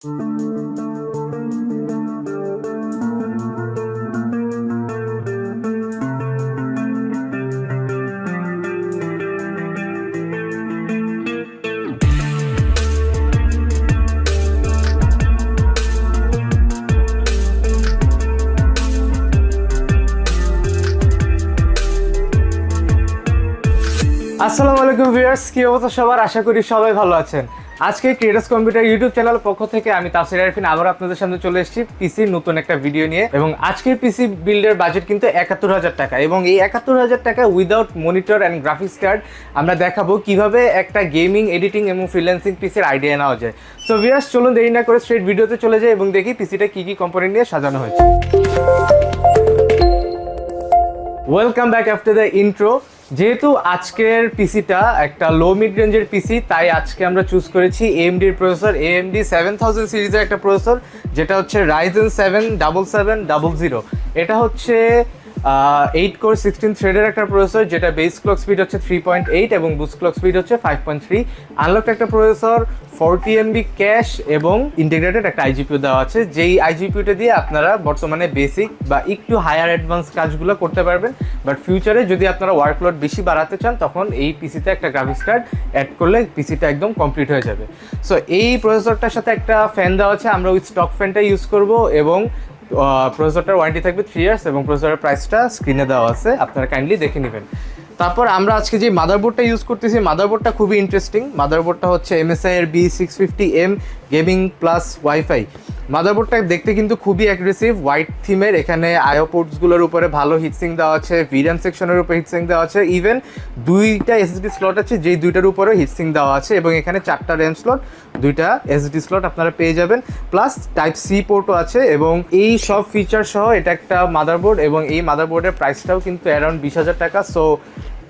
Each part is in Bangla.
আসসালামু আলাইকুম ভিউয়ার্স কি অবস্থা সবার? আশা করি সবাই ভালো আছেন। আজকে ক্রিয়েটার্স কম্পিউটার ইউটিউব চ্যানেল পক্ষ থেকে আমি তাফসির আরফিন আবার আপনাদের সামনে চলে এসেছি পিসির নতুন একটা ভিডিও নিয়ে। এবং আজকের পিসি বিল্ডের বাজেট কিন্তু একাত্তর হাজার টাকা। এবং এই একাত্তর হাজার টাকা without monitor and graphics card আমরা দেখাবো কীভাবে একটা গেমিং এডিটিং এবং ফ্রিল্যান্সিং পিসির আইডিয়া নেওয়া যায়। সো ভিউয়ার্স চলুন দেরি না করে স্ট্রেট ভিডিওতে চলে যাই এবং দেখি পিসিটা কী কী কম্পোনেন্ট নিয়ে সাজানো হয়েছে। Welcome back after the intro যেহেতু আজকের পিসিটা একটা লো মিড রেঞ্জের পিসি তাই আজকে আমরা চুজ করেছি এএমডির প্রসেসর এএমডি সেভেন থাউজেন্ড সিরিজের একটা প্রসেসর যেটা হচ্ছে Ryzen seven double seven double zero এটা হচ্ছে এইট কোর সিক্সটিন থ্রেডের একটা প্রসেসর যেটা বেস ক্লক স্পিড হচ্ছে থ্রি পয়েন্ট এইট এবং বুস্ট ক্লক স্পিড হচ্ছে ফাইভ পয়েন্ট থ্রি আনলক একটা প্রসেসর ফোরটি এমবি ক্যাশ এবং ইন্টিগ্রেটেড একটা আইজিপিউ দেওয়া আছে। যেই আইজিপিউটা দিয়ে আপনারা বর্তমানে বেসিক বা একটু হায়ার অ্যাডভান্স কাজগুলো করতে পারবেন। বাট ফিউচারে যদি আপনারা ওয়ার্কলোড বেশি বাড়াতে চান, তখন এই পিসিতে একটা গ্রাফিক্স কার্ড অ্যাড করলে পিসিটা একদম কমপ্লিট হয়ে যাবে। সো এই প্রসেসরটার সাথে একটা ফ্যান দেওয়া আছে, আমরা ওই স্টক ফ্যানটা ইউজ করব এবং প্রসেসরটার ওয়ারেন্টি থাকবে থ্রি ইয়ার্স এবং প্রসেসরের প্রাইসটা স্ক্রিনে দেওয়া আছে। আপনারা কাইন্ডলি দেখে নেবেন। তারপর আমরা আজকে যে মাদারবোর্ডটা ইউজ করতেছি মাদারবোর্ডটা খুবই ইন্টারেস্টিং মাদারবোর্ডটা হচ্ছে এমএসআই এর B six fifty M gaming plus WiFi মাদারবোর্ডটা দেখতে কিন্তু খুবই অ্যাগ্রেসিভ হোয়াইট থিমের এখানে আয়োপোর্টসগুলোর উপরে ভালো হিটসিং দেওয়া আছে ভিরাম সেকশনের উপরে হিটসিং দেওয়া আছে ইভেন দুইটা এসএসডি স্লট আছে, যেই দুইটার উপরেও হিটসিং দেওয়া আছে, এবং এখানে চারটা র্যাম স্লট দুইটা এসএসডি স্লট আপনারা পেয়ে যাবেন প্লাস টাইপ সি পোর্টও আছে, এবং এই সব ফিচার সহ এটা একটা মাদারবোর্ড এবং এই মাদারবোর্ডের প্রাইসটাও কিন্তু অ্যারাউন্ড বিশ হাজার টাকা সো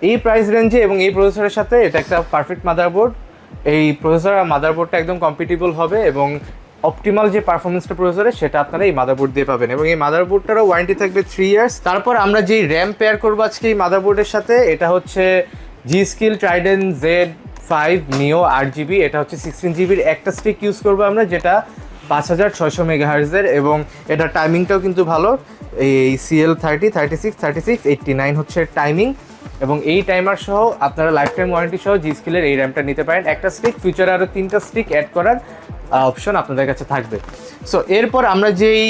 এই প্রাইস রেঞ্জে এবং এই প্রসেসরের সাথে এটা একটা পারফেক্ট মাদারবোর্ড এই প্রসেসর আর মাদারবোর্ডটা একদম কম্পিটিবল হবে, এবং অপটিমাল যে পারফরমেন্সটা প্রসেসরে সেটা আপনারা এই মাদারবোর্ড দিয়ে পাবেন। এবং এই মাদারবোর্ডটারও ওয়ারেন্টি থাকবে থ্রি ইয়ার্স তারপর আমরা যেই র্যাম পেয়ার করব আজকে এই মাদারবোর্ডের সাথে, এটা হচ্ছে G skill trident Z five neo আট জিবি এটা হচ্ছে সিক্সটিন জিবির একটা স্টিক ইউজ করব আমরা, যেটা পাঁচ হাজার ছয়শো মেগাহার্জের এবং এটা টাইমিংটাও কিন্তু ভালো। এই CL thirty thirty six thirty six eighty nine হচ্ছে টাইমিং এবং এই টাইমার সহ আপনারা লাইফ টাইম ওয়ারেন্টি সহ জি স্কিলের এই র্যামটা নিতে পারেন। একটা স্টিক ফিউচারে আরও তিনটা স্টিক অ্যাড করার অপশন আপনাদের কাছে থাকবে। সো এরপর আমরা যেই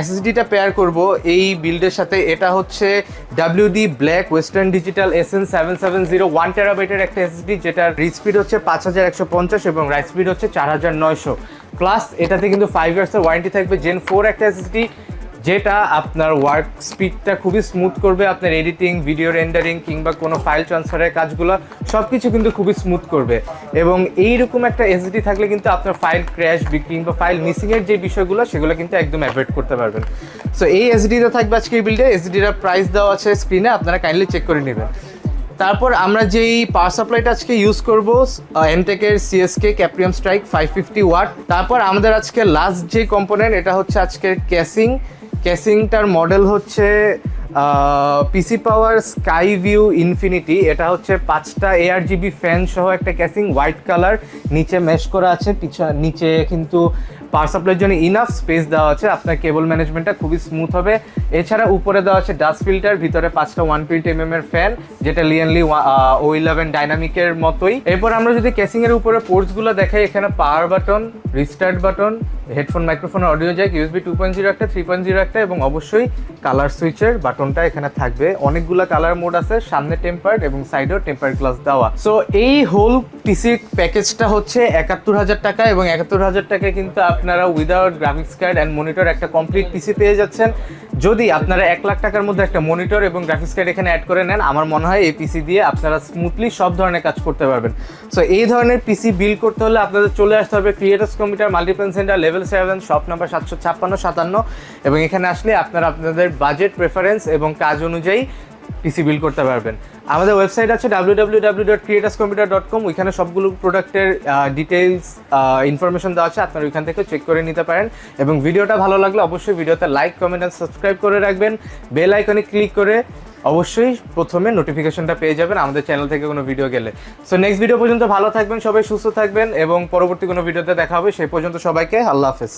এসএসডিটা পেয়ার করব, এই বিল্ডের সাথে, এটা হচ্ছে WD black western digital S N seven seven zero one টেরাবাইটের একটা এসএসডি যেটার রিচ স্পিড হচ্ছে পাঁচ হাজার একশো পঞ্চাশ এবং রাইট স্পিড হচ্ছে চার হাজার নয়শো। প্লাস এটাতে কিন্তু ফাইভ ইয়ার্সের ওয়ারেন্টি থাকবে। জেন ফোর একটা এসএসডি যেটা আপনার ওয়ার্ক স্পিডটা খুবই স্মুথ করবে, আপনার এডিটিং ভিডিও রেন্ডারিং কিংবা কোনো ফাইল ট্রান্সফারের কাজগুলো সব কিছু কিন্তু খুবই স্মুথ করবে। এবং এইরকম একটা এসডি থাকলে কিন্তু আপনার ফাইল ক্র্যাশ কিংবা ফাইল মিসিংয়ের যে বিষয়গুলো, সেগুলো কিন্তু একদম অ্যাভয়েড করতে পারবেন। সো এই এসডিটা থাকবে আজকের বিল্ডে এসডিটার প্রাইস দেওয়া আছে স্ক্রিনে আপনারা কাইন্ডলি চেক করে নেবেন। তারপর আমরা যেই পাওয়ার সাপ্লাইটা আজকে ইউজ করব এমটেকের CSK ক্যাপ্রিয়াম strike five fifty watt তারপর আমাদের আজকে লাস্ট যে কম্পোনেন্ট এটা হচ্ছে আজকের ক্যাসিং ক্যাসিংটার মডেল হচ্ছে PC power sky view infinity এটা হচ্ছে পাঁচটা এআর জিবি ফ্যান সহ একটা ক্যাসিং হোয়াইট কালার নিচে ম্যাশ করা আছে, পিছা, নিচে কিন্তু পাওয়ার সাপ্লাইয়ের জন্য ইনাফ স্পেস দেওয়া আছে, আপনার কেবল ম্যানেজমেন্টটা খুবই স্মুথ হবে। এছাড়া উপরে দেওয়া আছে ডাস্ট ফিল্টার ভিতরে পাঁচটা ওয়ান টোয়েন্টি এম এর ফ্যান যেটা লিয়ানলি ও ইলেভেন ডাইনামিকের মতোই। এরপর আমরা যদি ক্যাসিং এর উপরে পোর্টসগুলো দেখাই, এখানে power button restart button headphone microphone audio jack USB two point zero একটা থ্রি পয়েন্ট জিরো একটা, এবং অবশ্যই কালার সুইচের বাটনটা এখানে থাকবে। অনেকগুলো কালার মোড আছে, সামনে টেম্পার্ড এবং সাইডেও টেম্পার্ড গ্লাস দেওয়া। সো এই হোল পিসি প্যাকেজটা হচ্ছে একাত্তর হাজার টাকা এবং একাত্তর হাজার টাকায় কিন্তু আপনারা without graphics card and monitor একটা কমপ্লিট পিসি পেয়ে যাচ্ছেন। যদি আপনারা এক লাখ টাকার মধ্যে একটা মনিটর এবং গ্রাফিক্স কার্ড এখানে অ্যাড করে নেন, আমার মনে হয় এই পিসি দিয়ে আপনারা স্মুথলি সব ধরনের কাজ করতে পারবেন। সো এই ধরনের পিসি বিল করতে হলে আপনাদের চলে আসতে হবে creators computer multiplan centre level seven shop number সাতশো ছাপ্পান্ন সাতান্ন। এবং এখানে আসলে আপনারা আপনাদের বাজেট প্রেফারেন্স এবং কাজ অনুযায়ী পিসি বিল্ড করতে পারবেন। আমাদের ওয়েবসাইট আছে W W W dot creators computer dot com ওইখানে সবগুলো প্রোডাক্টের ডিটেলস ইনফরমেশন দেওয়া আছে, আপনারা ওইখান থেকে চেক করে নিতে পারেন। এবং ভিডিওটা ভালো লাগলে অবশ্যই ভিডিওতে লাইক কমেন্ট অ্যান্ড সাবস্ক্রাইব করে রাখবেন। বেল আইকনে ক্লিক করে অবশ্যই প্রথমে নোটিফিকেশনটা পেয়ে যাবেন আমাদের চ্যানেল থেকে কোনো ভিডিও গেলে। সো নেক্সট ভিডিও পর্যন্ত ভালো থাকবেন, সবাই সুস্থ থাকবেন এবং পরবর্তী কোনো ভিডিওতে দেখা হবে। সেই পর্যন্ত সবাইকে আল্লাহ হাফেজ।